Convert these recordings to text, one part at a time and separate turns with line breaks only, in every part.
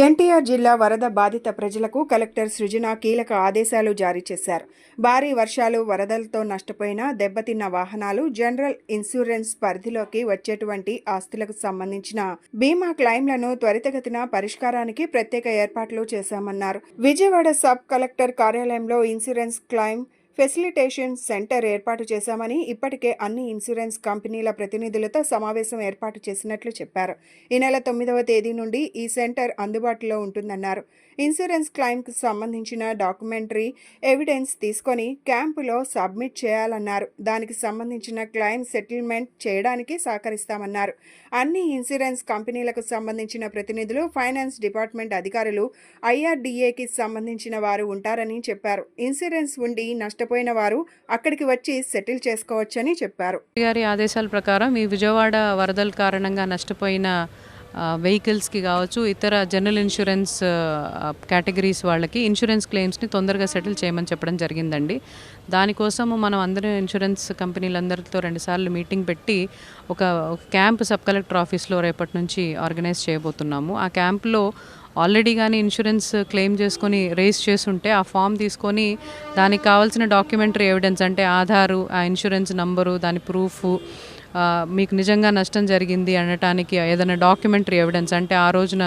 ఎన్టీఆర్ జిల్లా వరద బాధిత ప్రజలకు కలెక్టర్ సృజన కీలక ఆదేశాలు జారీ చేశారు. భారీ వర్షాలు వరదలతో నష్టపోయిన దెబ్బతిన్న వాహనాలు జనరల్ ఇన్సూరెన్స్ పరిధిలోకి వచ్చేటువంటి ఆస్తులకు సంబంధించిన బీమా క్లెయిమ్లను త్వరితగతిన పరిష్కారానికి ప్రత్యేక ఏర్పాట్లు చేశామన్నారు. విజయవాడ సబ్ కలెక్టర్ కార్యాలయంలో ఇన్సూరెన్స్ క్లెయిమ్ ఫెసిలిటేషన్ సెంటర్ ఏర్పాటు చేశామని ఇప్పటికే అన్ని ఇన్సూరెన్స్ కంపెనీల ప్రతినిధులతో సమావేశం ఏర్పాటు చేసినట్లు చెప్పారు. ఈ నెల తొమ్మిదవ తేదీ నుండి ఈ సెంటర్ అందుబాటులో ఉంటుందన్నారు. ఇన్సూరెన్స్ క్లెయిమ్కు సంబంధించిన డాక్యుమెంటరీ ఎవిడెన్స్ తీసుకొని క్యాంపులో సబ్మిట్ చేయాలన్నారు. దానికి సంబంధించిన క్లెయిమ్ సెటిల్మెంట్ చేయడానికి సహకరిస్తామన్నారు. అన్ని ఇన్సూరెన్స్ కంపెనీలకు సంబంధించిన ప్రతినిధులు ఫైనాన్స్ డిపార్ట్మెంట్ అధికారులు ఐఆర్డీఏకి సంబంధించిన వారు ఉంటారని చెప్పారు. ఇన్సూరెన్స్ ఉండి నష్టపోయిన వారు అక్కడికి వచ్చి సెటిల్ చేసుకోవచ్చని చెప్పారు.
గారి ఆదేశాల ప్రకారం ఈ విజయవాడ వరదల కారణంగా నష్టపోయిన వెహికల్స్కి కావచ్చు ఇతర జనరల్ ఇన్సూరెన్స్ కేటగిరీస్ వాళ్ళకి ఇన్సూరెన్స్ క్లెయిమ్స్ని తొందరగా సెటిల్ చేయమని చెప్పడం జరిగిందండి. దానికోసము మనం అందరూ ఇన్సూరెన్స్ కంపెనీలందరితో రెండుసార్లు మీటింగ్ పెట్టి ఒక ఒక క్యాంప్ సబ్ కలెక్టర్ ఆఫీస్లో రేపటి నుంచి ఆర్గనైజ్ చేయబోతున్నాము. ఆ క్యాంప్లో ఆల్రెడీ కానీ ఇన్సూరెన్స్ క్లెయిమ్ చేసుకొని రేస్ చేసుంటే ఆ ఫామ్ తీసుకొని దానికి కావాల్సిన డాక్యుమెంటరీ ఎవిడెన్స్ అంటే ఆధారు ఆ ఇన్సూరెన్స్ నంబరు దాని ప్రూఫ్ మీకు నిజంగా నష్టం జరిగింది అనటానికి ఏదైనా డాక్యుమెంటరీ ఎవిడెన్స్ అంటే ఆ రోజున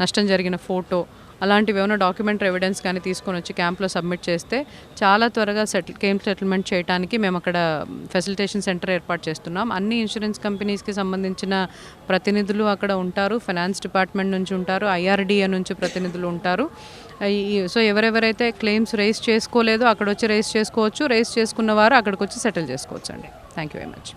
నష్టం జరిగిన ఫోటో అలాంటివి ఏమైనా డాక్యుమెంటరీ ఎవిడెన్స్ కానీ తీసుకొని వచ్చి క్యాంప్లో సబ్మిట్ చేస్తే చాలా త్వరగా సెటిల్ క్లెయిమ్ సెటిల్మెంట్ చేయడానికి మేము అక్కడ ఫెసిలిటేషన్ సెంటర్ ఏర్పాటు చేస్తున్నాం. అన్ని ఇన్సూరెన్స్ కంపెనీస్కి సంబంధించిన ప్రతినిధులు అక్కడ ఉంటారు. ఫైనాన్స్ డిపార్ట్మెంట్ నుంచి ఉంటారు. ఐఆర్డిఏ నుంచి ప్రతినిధులు ఉంటారు. సో ఎవరెవరైతే క్లెయిమ్స్ రేస్ చేసుకోలేదో అక్కడ వచ్చి రేస్ చేసుకోవచ్చు. రేస్ చేసుకున్న వారు అక్కడికి వచ్చి సెటిల్ చేసుకోవచ్చు అండి థ్యాంక్ యూ వెరీ మచ్